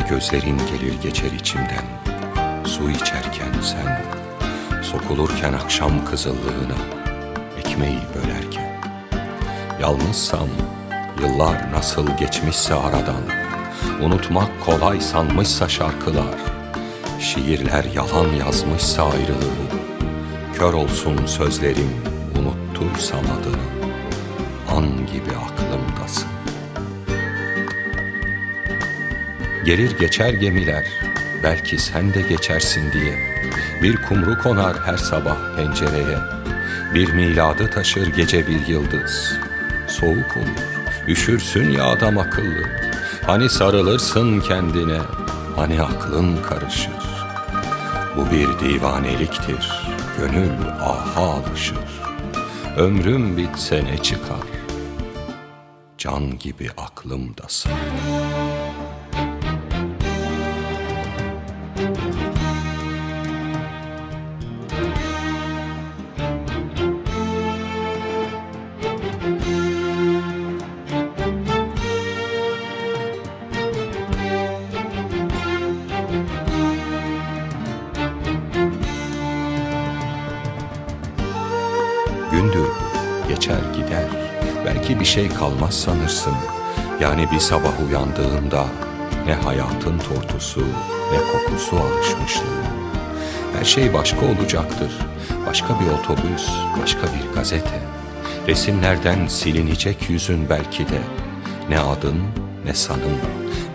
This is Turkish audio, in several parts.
gözlerin gelir geçer içimden. Su içerken sen Sokulurken akşam kızıllığına Ekmeği bölerken. Yalnızsam Yıllar nasıl geçmişse aradan Unutmak kolay sanmışsa şarkılar. Şiirler yalan yazmışsa ayrılığı Kör olsun sözlerim Unuttuysam adını. An gibi aklımdasın Gelir geçer gemiler, belki sen de geçersin diye. Bir kumru konar her sabah pencereye. Bir miladı taşır gece bir yıldız. Soğuk olur, üşürsün ya adam akıllı. Hani sarılırsın kendine, hani aklın karışır. Bu bir divaneliktir, gönül aha alışır. Ömrüm bitse ne çıkar? Can gibi aklımdasın. Gündür geçer gider. Belki bir şey kalmaz sanırsın. Yani bir sabah uyandığında ne hayatın tortusu ne kokusu alışmışlığı. Her şey başka olacaktır. Başka bir otobüs, başka bir gazete. Resimlerden silinecek yüzün belki de. Ne adın ne sanın.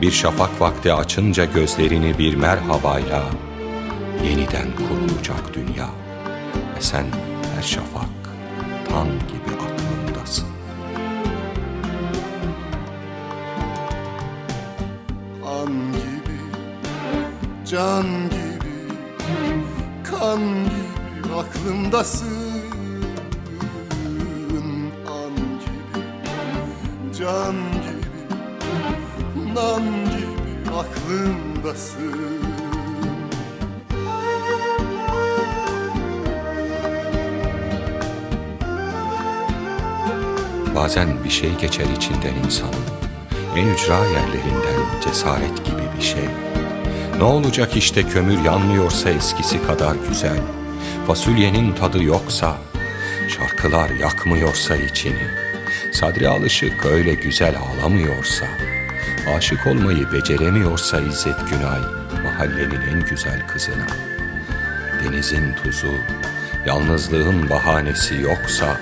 Bir şafak vakti açınca gözlerini bir merhabayla yeniden kurulacak dünya. Ve sen her şafak tan gibi aklımdasın. An gibi, can gibi, kan gibi aklımdasın An gibi, can gibi, nan gibi aklımdasın Bazen bir şey geçer içinden insanın. En ücra yerlerinden cesaret gibi bir şey. Ne olacak işte kömür yanmıyorsa eskisi kadar güzel. Fasulyenin tadı yoksa, şarkılar yakmıyorsa içini. Sadri alışık öyle güzel ağlamıyorsa, aşık olmayı beceremiyorsa İzzet Günay, mahallenin en güzel kızına. Denizin tuzu, yalnızlığın bahanesi yoksa,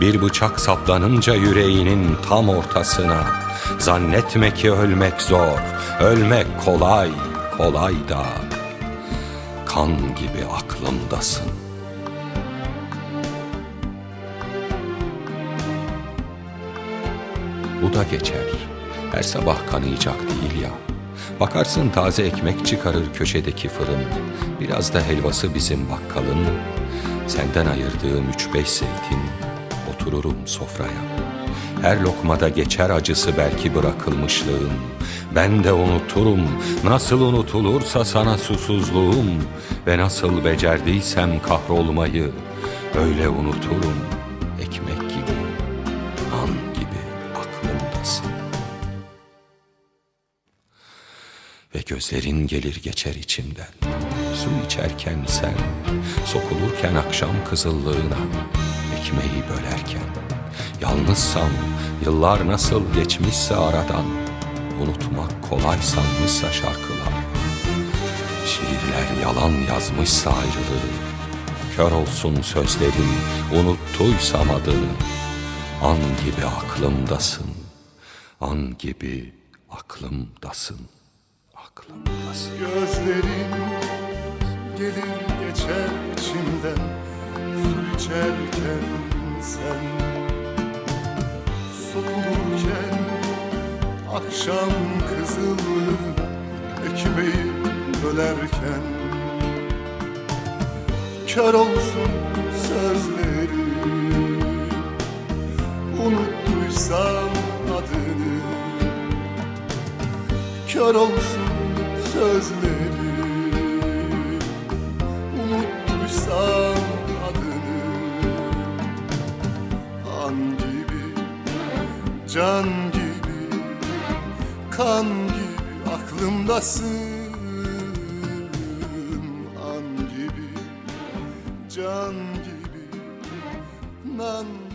bir bıçak saplanınca yüreğinin tam ortasına, zannetme ki ölmek zor, ölmek kolay, kolay da. Kan gibi aklımdasın. Bu da geçer. Her sabah kanayacak değil ya. Bakarsın taze ekmek çıkarır köşedeki fırın. Biraz da helvası bizim bakkalın. Senden ayırdığım üç beş zeytin. Otururum sofraya. Her lokmada geçer acısı belki bırakılmışlığın. Ben de unuturum nasıl unutulursa sana susuzluğum. Ve nasıl becerdiysem kahrolmayı öyle unuturum ekmek gibi, an gibi aklımdasın. Ve gözlerin gelir geçer içimden Su içerken sen Sokulurken akşam kızıllığına Ekmeği bölerken Yalnızsam Yıllar nasıl geçmişse aradan Unutmak kolay sanmışsa şarkılar Şiirler yalan yazmışsa ayrılığı Kör olsun sözlerim Unuttuysam adını An gibi aklımdasın An gibi aklımdasın Aklımdasın. Gözlerin gelir geçer içimden Su içerken sen. Sokulurken akşam kızıllığına Ekmeği bölerken Kör olsun sözleri Unuttuysam adını. Kör olsun sözleri Kan gibi, can gibi, kan gibi aklımdasın. An gibi, can gibi, nan gibi